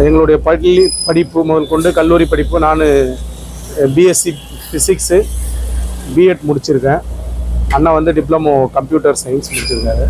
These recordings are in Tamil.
எங்களுடைய பள்ளி படிப்பு முதல் கொண்டு கல்லூரி படிப்பு நான் பிஎஸ்சி ஃபிசிக்ஸு பிஎட் முடிச்சிருக்கேன். அண்ணா வந்து டிப்ளமோ கம்ப்யூட்டர் சயின்ஸ் முடிச்சிருக்காரு.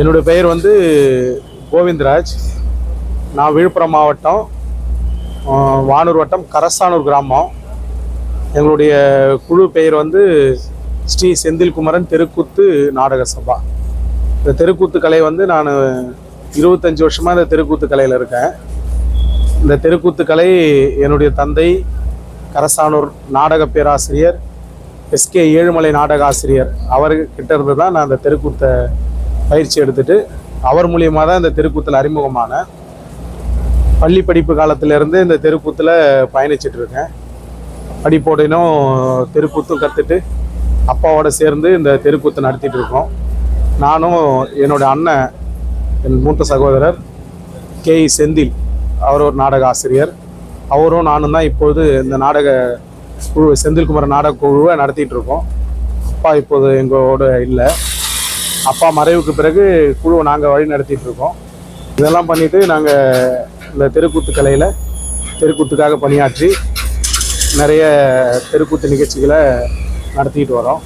என்னுடைய பெயர் வந்து கோவிந்தராஜ். நான் விழுப்புரம் மாவட்டம் வானூர் வட்டம் கரசானூர் கிராமம். எங்களுடைய குழு பெயர் வந்து ஸ்ரீ செந்தில்குமரன் தெருக்கூத்து நாடக சபா. இந்த தெருக்கூத்து கலை வந்து நான் இருபத்தஞ்சி வருஷமாக இந்த தெருக்கூத்து கலையில் இருக்கேன். இந்த தெருக்கூத்து கலை என்னுடைய தந்தை கரசானூர் நாடக பேராசிரியர் எஸ்கே ஏழுமலை நாடக ஆசிரியர். அவர்கிட்ட இருந்து தான் நான் அந்த தெருக்கூத்தை பயிற்சி எடுத்துட்டு அவர் மூலியமாக தான் இந்த தெருக்கூத்தில் அறிமுகமானேன் பள்ளி படிப்பு காலத்திலேருந்து இந்த தெருக்கூத்தில் பயணிச்சுட்டு இருக்கேன். படிப்போடையும் தெருக்கூத்தும் கற்றுட்டு அப்பாவோட சேர்ந்து இந்த தெருக்கூத்து நடத்திட்டு இருக்கோம். நானும் என்னோட அண்ணன் என் மூத்த சகோதரர் கே. இ. செந்தில் அவர் ஒரு நாடக ஆசிரியர். அவரும் நானும் தான் இப்போது இந்த நாடக குழு செந்தில்குமார் நாடக குழுவை நடத்திட்டு இருக்கோம். அப்பா இப்போது எங்களோட இல்லை. அப்பா மறைவுக்கு பிறகு குழுவை நாங்கள் வழி நடத்திட்டு இருக்கோம். இதெல்லாம் பண்ணிட்டு நாங்கள் இந்த தெருக்கூத்து கலையில் தெருக்கூத்துக்காக பணியாற்றி நிறைய தெருக்கூத்து நிகழ்ச்சிகளை நடத்திக்கிட்டு வரோம்.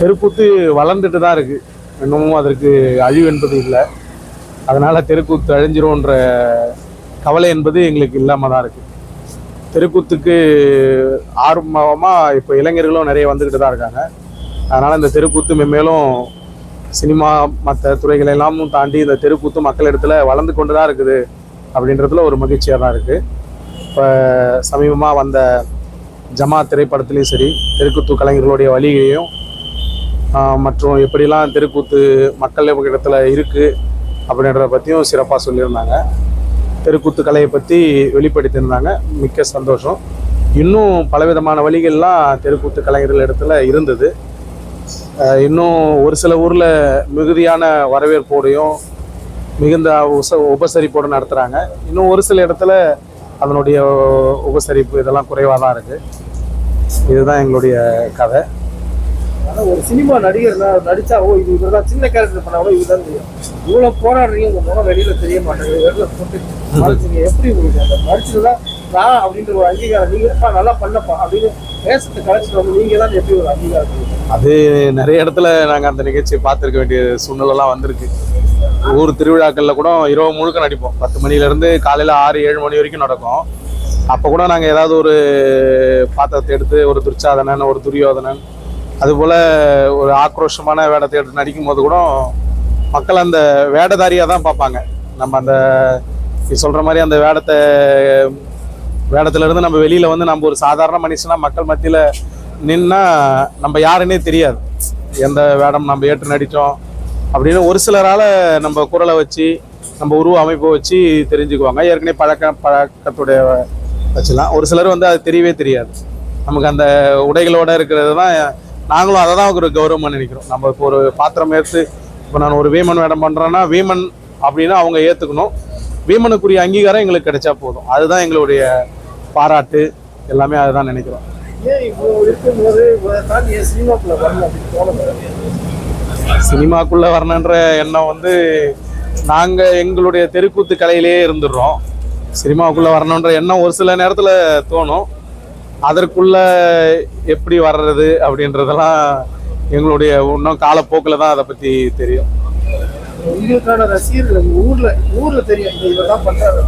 தெருக்கூத்து வளர்ந்துட்டு தான் இருக்குது இன்னமும் அதற்கு அழிவு என்பது இல்லை. அதனால் தெருக்கூத்து அழிஞ்சிரும்ன்ற கவலை என்பது எங்களுக்கு இல்லாமல் தான் இருக்குது தெருக்கூத்துக்கு ஆர்வமாக இப்போ இளைஞர்களும் நிறைய வந்துக்கிட்டு தான் இருக்காங்க. அதனால் இந்த தெருக்கூத்து மென்மேலும் சினிமா மற்ற துறைகள் எல்லாமும் தாண்டி இந்த தெருக்கூத்து மக்கள் இடத்துல வளர்ந்து கொண்டு தான் இருக்குது அப்படின்றதுல ஒரு மகிழ்ச்சியாக தான் இருக்குது இப்போ சமீபமாக வந்த ஜமா திரைப்படத்துலேயும் சரி தெருக்கூத்து கலைஞர்களுடைய வழியையும் மற்றும் எப்படிலாம் தெருக்கூத்து மக்கள் இடத்துல இருக்குது அப்படின்றத பற்றியும் சிறப்பாக சொல்லியிருந்தாங்க. தெருக்கூத்து கலையை பற்றி வெளிப்படுத்தியிருந்தாங்க. மிக்க சந்தோஷம். இன்னும் பலவிதமான வழிகள்லாம் தெருக்கூத்து கலைஞர்கள் இடத்துல இருந்தது. இன்னும் ஒரு சில ஊரில் மிகுதியான வரவேற்போடையும் மிகுந்த உச உபசரிப்போடு நடத்துகிறாங்க இன்னும் ஒரு சில இடத்துல அதனுடைய உபசரிப்பு இதெல்லாம் குறைவாக தான் இருக்குது இதுதான் எங்களுடைய கதை. ஆனா ஒரு சினிமா நடிகர் ந- நடிச்சா ஓ இது இவர் தான் சின்ன கேரக்டர் பண்ணாவோ இதுதான் தெரியும். இவ்வளவு போராடுறீங்க உங்க முகம் வெளியில தெரிய மாட்டேங்குது வெளியில போட்டு எப்படி உங்களுக்கு அந்த மறைச்சதுதான் நான் அப்படின்ற ஒரு அங்கீகாரம். நீங்க நல்லா பண்ணப்பா அப்படின்னு பேசுறது கலைச்சிட்டு வந்து நீங்க தான் எப்படி ஒரு அங்கீகாரம் அது நிறைய இடத்துல நாங்கள் அந்த நிகழ்ச்சியை பார்த்துருக்க வேண்டிய சூழ்நிலைலாம் வந்திருக்கு. ஊர் திருவிழாக்களில் கூட இரவு முழுக்க நடிப்போம். பத்து மணிலேருந்து காலையில் ஆறு ஏழு மணி வரைக்கும் நடக்கும். அப்போ கூட நாங்கள் ஏதாவது ஒரு பாத்திரத்தை எடுத்து ஒரு துர்ச்சாதனன் ஒரு துரியோதனன் அதுபோல் ஒரு ஆக்ரோஷமான வேடத்தை எடுத்து நடிக்கும் போது கூட மக்கள் அந்த வேடதாரியாக தான் பார்ப்பாங்க. நம்ம அந்த நீ சொல்கிற மாதிரி அந்த வேடத்தை வேடத்திலிருந்து நம்ம வெளியில் வந்து நம்ம ஒரு சாதாரண மனுஷனாக மக்கள் மத்தியில் நின்னா நம்ம யாருன்னே தெரியாது. எந்த வேடம் நம்ம ஏற்று நடித்தோம் அப்படின்னு ஒரு சிலரால் நம்ம குரலை வச்சு நம்ம உருவ அமைப்பை வச்சு தெரிஞ்சுக்குவாங்க. ஏற்கனவே பழக்க பழக்கத்துடைய வச்சுலாம். ஒரு சிலர் வந்து அது தெரியவே தெரியாது. நமக்கு அந்த உடைகளோட இருக்கிறது தான் நாங்களும் அதை தான் ஒரு கௌரவமாக நினைக்கிறோம். நம்ம இப்போ ஒரு பாத்திரம் ஏற்று இப்போ நான் ஒரு வீமன் வேடம் பண்ணுறேன்னா வீமன் அப்படின்னா அவங்க ஏற்றுக்கணும் வீமனுக்குரிய அங்கீகாரம் எங்களுக்கு கிடைச்சா போதும். அதுதான் எங்களுடைய பாராட்டு. எல்லாமே அதுதான் நினைக்கிறோம். சினிமாக்குள்ள வரணுன்ற எண்ணம் வந்து நாங்கள் எங்களுடைய தெருக்கூத்து கலையிலேயே இருந்துடுறோம். சினிமாவுக்குள்ள வரணுன்ற எண்ணம் ஒரு சில நேரத்தில் தோணும். அதற்குள்ள எப்படி வர்றது அப்படின்றதெல்லாம் எங்களுடைய இன்னும் காலப்போக்கில் தான் அதை பற்றி தெரியும். உங்களுக்கான ரசிகர்கள் ஊர்ல ஊர்ல தெரியும். இந்த பண்றாரு.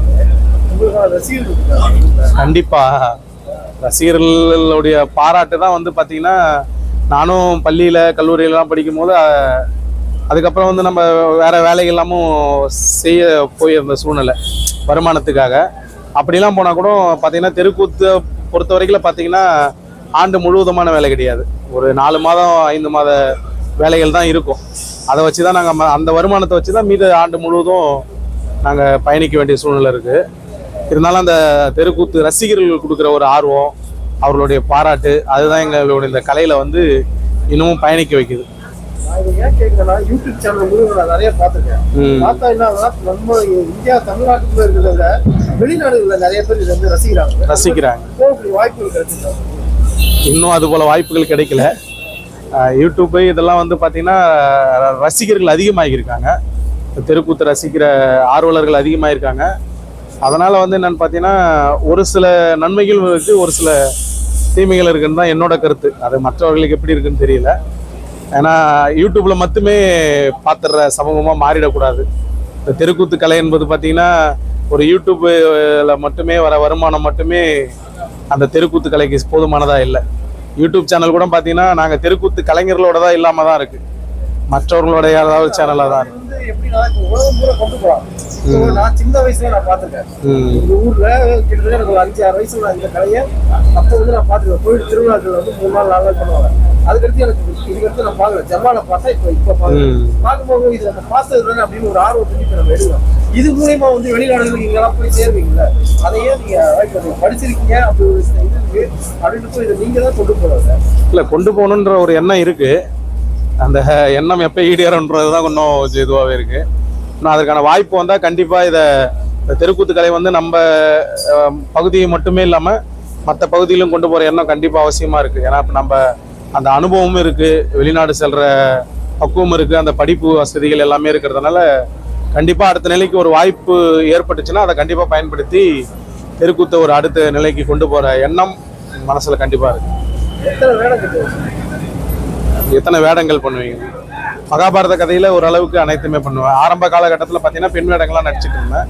உங்களுக்கான ரசிகர்கள் கண்டிப்பா. ரசிகர்களுடைய பாராட்டு தான் வந்து பார்த்தீங்கன்னா நானும் பள்ளியில் கல்லூரியிலலாம் படிக்கும்போது அதுக்கப்புறம் வந்து நம்ம வேறு வேலைகள் எல்லாமும் செய்ய போயிருந்த சூழ்நிலை வருமானத்துக்காக. அப்படிலாம் போனால் கூட பார்த்தீங்கன்னா தெருக்கூத்தை பொறுத்த வரைக்கும் பார்த்தீங்கன்னா ஆண்டு முழுவதுமான வேலை கிடையாது. ஒரு நாலு மாதம் ஐந்து மாத வேலைகள் தான் இருக்கும். அதை வச்சு தான் நாங்கள் அந்த வருமானத்தை வச்சு தான் மீத ஆண்டு முழுவதும் நாங்கள் பயணிக்க வேண்டிய சூழ்நிலை இருக்குது இருந்தாலும் அந்த தெருக்கூத்து ரசிகர்கள் கொடுக்குற ஒரு ஆர்வம் அவர்களுடைய பாராட்டு அதுதான் எங்களுடைய இந்த கலையில் வந்து இன்னமும் பயணிக்க வைக்குது. நான் இதை ஏன் கேட்கிறேன்னா யூடியூப் சேனல் முழுவதும் நான் நிறைய பார்த்துருக்கேன். ம். பார்த்தா என்ன ஆகுதுன்னா, நம்ம இந்தியா தமிழ்நாட்டுக்குள்ள இருக்கிறத விட வெளிநாடுகள்ல நிறைய பேர் இதை வந்து ரசிக்கிறாங்க. வாய்ப்புகள் கிடைச்சிருக்காங்க இன்னும் அது போல் வாய்ப்புகள் கிடைக்கல. யூடியூப்பு இதெல்லாம் வந்து பார்த்திங்கன்னா ரசிகர்கள் அதிகமாகியிருக்காங்க. தெருக்கூத்து ரசிக்கிற ஆர்வலர்கள் அதிகமாகிருக்காங்க அதனால் வந்து என்னென்னு பார்த்தீங்கன்னா ஒரு சில நன்மைகள் இருக்குது ஒரு சில தீமைகள் இருக்குன்னு தான் என்னோட கருத்து. அது மற்றவர்களுக்கு எப்படி இருக்குன்னு தெரியல. ஏன்னா யூடியூப்பில் மட்டுமே பார்த்துடுற சமூகமாக மாறிடக்கூடாது. இந்த தெருக்கூத்து கலை என்பது பார்த்திங்கன்னா ஒரு யூடியூப்பில் மட்டுமே வர வருமானம் மட்டுமே அந்த தெருக்கூத்து கலைக்கு போதுமானதாக இல்லை. யூடியூப் சேனல் கூட பார்த்தீங்கன்னா நாங்கள் தெருக்கூத்து கலைஞர்களோட தான் இல்லாமல் தான் இருக்குது மற்றவர்களோட ஏதாவது சேனலாக தான் இப்போ நான் சின்ன வயசுல நான் பார்த்துருக்கேன். இந்த ஊர்ல கிட்டத்தட்ட எனக்கு ஒரு அஞ்சு ஆறு வயசுல இந்த கலையை அப்போ வந்து நான் பார்த்துருக்கேன். கோயில் திருவிழாக்கள் வந்து மூணு நாள் நாலு நாள் பண்ணுவாங்க. அதுக்கடுத்து எனக்கு இதுக்கடுத்து நான் பார்க்கல. ஜமால பார்த்தா இப்போ இப்போ பார்க்குறேன். பார்க்கும்போது இது நம்ம பார்த்தது அப்படின்னு ஒரு ஆர்வத்தை இப்போ நம்ம எடுக்கிறோம். இது மூலியமா வந்து வெளிநாடுகளுக்கு இங்கெல்லாம் போய் சேருவீங்கல்ல? அதை ஏன் நீங்க? படிச்சிருக்கீங்க அப்படி ஒரு இது இருக்கு. அப்படின்ட்டு இதை நீங்க தான் கொண்டு போறாங்க. இல்லை கொண்டு போகணுன்ற ஒரு எண்ணம் இருக்குது அந்த எண்ணம் எப்போ ஈடேறன்றது தான் இன்னும் இதுவாகவே இருக்குது இன்னும் அதற்கான வாய்ப்பு வந்தால் கண்டிப்பாக இதை தெருக்கூத்து கலை வந்து நம்ம பகுதியை மட்டுமே இல்லாமல் மற்ற பகுதியிலும் கொண்டு போகிற எண்ணம் கண்டிப்பாக அவசியமாக இருக்குது ஏன்னா இப்போ நம்ம அந்த அனுபவமும் இருக்குது வெளிநாடு செல்கிற பக்குவம் இருக்குது அந்த படிப்பு வசதிகள் எல்லாமே இருக்கிறதுனால கண்டிப்பாக அடுத்த நிலைக்கு ஒரு வாய்ப்பு ஏற்பட்டுச்சுன்னா அதை கண்டிப்பாக பயன்படுத்தி தெருக்கூத்தை ஒரு அடுத்த நிலைக்கு கொண்டு போகிற எண்ணம் மனசில் கண்டிப்பாக இருக்குது எத்தனை வேடங்கள் பண்ணுவீங்க? மகாபாரத கதையில் ஓரளவுக்கு அனைத்துமே பண்ணுவேன். ஆரம்ப காலகட்டத்தில் பார்த்தீங்கன்னா பெண் வேடங்கள்லாம் நடிச்சிட்டு இருந்தேன்.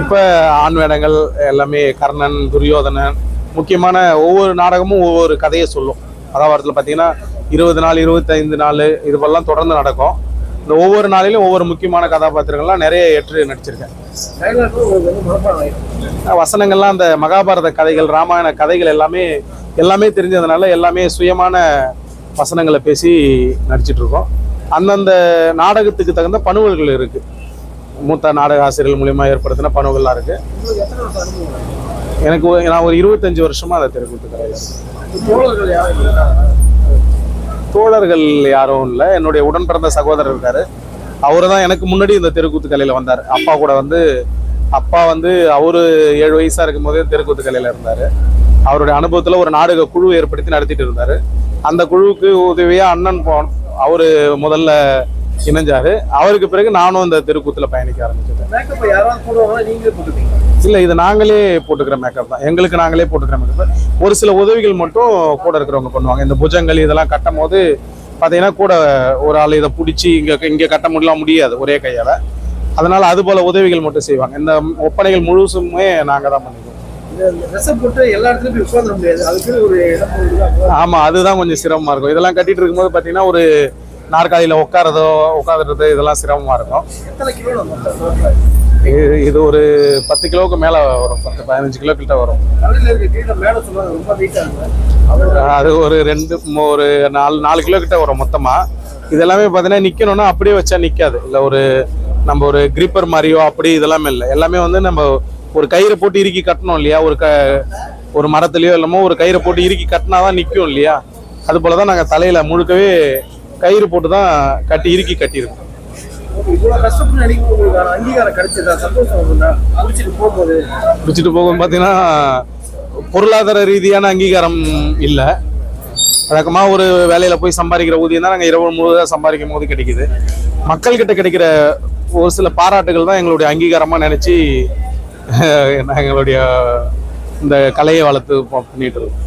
இப்போ ஆண் வேடங்கள் எல்லாமே கர்ணன் துரியோதனன் முக்கியமான ஒவ்வொரு நாடகமும் ஒவ்வொரு கதையை சொல்லும். மகாபாரதத்தில் பார்த்தீங்கன்னா இருபது நாள் இருபத்தைந்து நாள் இதுவெல்லாம் தொடர்ந்து நடக்கும். இந்த ஒவ்வொரு நாளிலும் ஒவ்வொரு முக்கியமான கதாபாத்திரங்கள்லாம் நிறைய ஏற்று நடிச்சிருக்கேன். வசனங்கள்லாம் அந்த மகாபாரத கதைகள் ராமாயண கதைகள் எல்லாமே எல்லாமே தெரிஞ்சதுனால எல்லாமே சுயமான வசனங்களை பேசி நடிச்சிட்டு இருக்கோம். அந்தந்த நாடகத்துக்கு தகுந்த பணுவல்கள் இருக்கு. மூத்த நாடக ஆசிரியர்கள் மூலியமா ஏற்படுத்தின பணுவல்கள்லாம் இருக்கு. எனக்கு ஒரு- நான் ஒரு இருபத்தஞ்சு வருஷமா அதை தெருக்கூத்து கிடையாது தோழர்கள் யாரும் தோழர்கள் யாரும் இல்லை. என்னுடைய உடன் பிறந்த சகோதரர் இருக்காரு. அவரு தான் எனக்கு முன்னாடி இந்த தெருக்கூத்து கலையில வந்தார். அப்பா கூட வந்து அப்பா வந்து அவரு ஏழு வயசா இருக்கும் போதே தெருக்கூத்து கலையில இருந்தாரு. அவருடைய அனுபவத்துல ஒரு நாடக குழு ஏற்படுத்தி நடத்திட்டு இருந்தாரு. அந்த குழுவுக்கு உதவியா அண்ணன் போன் அவரு முதல்ல இணைஞ்சாரு. அவருக்கு பிறகு நானும் இந்த தெருக்கூத்துல பயணிக்க ஆரம்பிச்சிட்டேன். இல்ல இது நாங்களே போட்டுக்கிற மேக்கப் தான். எங்களுக்கு நாங்களே போட்டுக்கிற மேக்கப் ஒரு சில உதவிகள் மட்டும் கூட இருக்கிறவங்க பண்ணுவாங்க. இந்த புஜங்கள் இதெல்லாம் கட்டும் போது பார்த்தீங்கன்னா கூட ஒரு ஆள் இதை பிடிச்சி இங்கே இங்கே கட்ட முடியலாம் முடியாது. ஒரே கையால். அதனால அது போல உதவிகள் மட்டும் செய்வாங்க. இந்த ஒப்பனைகள் முழுசுமே நாங்கள் தான் பண்ணிக்குவோம் ஆமாம் அதுதான் கொஞ்சம் சிரமமாக இருக்கும். இதெல்லாம் கட்டிட்டு இருக்கும்போது பார்த்தீங்கன்னா ஒரு நாற்காலியில் உட்காரதோ உட்காந்துறது இதெல்லாம் சிரமமாக இருக்கும். இது இது ஒரு பத்து கிலோவுக்கு மேலே வரும். பத்து பதினஞ்சு கிலோ கிட்ட வரும். அது ஒரு ரெண்டு ஒரு நாலு நாலு கிலோ கிட்ட வரும் மொத்தமா. இது எல்லாமே பார்த்தீங்கன்னா நிக்கணும்னா அப்படியே வச்சா நிக்காது. இல்லை ஒரு நம்ம ஒரு கிரிப்பர் மாதிரியோ அப்படி இதெல்லாமே இல்லை. எல்லாமே வந்து நம்ம ஒரு கயிறை போட்டு இறுக்கி கட்டணும் இல்லையா? ஒரு க ஒரு மரத்துலயோ இல்லமோ ஒரு கயிறை போட்டு இறுக்கி கட்டினா தான் நிற்கும் இல்லையா? அது போல தான் நாங்கள் தலையில முழுக்கவே கயிறு போட்டு தான் கட்டி இறுக்கி கட்டியிருக்கோம். பிடிச்சிட்டு போகும் பார்த்தீங்கன்னா பொருளாதார ரீதியான அங்கீகாரம் இல்லை. வழக்கமாக ஒரு வேலையில் போய் சம்பாதிக்கிற ஊதியம் தான் நாங்கள் இரவு முழுவதும் சம்பாதிக்கும் போது கிடைக்குது. மக்கள்கிட்ட கிடைக்கிற ஒரு சில பாராட்டுகள் தான் எங்களுடைய அங்கீகாரமாக நினச்சி எங்களுடைய இந்த கலையை வளர்த்து பண்ணிட்டு இருக்கோம்.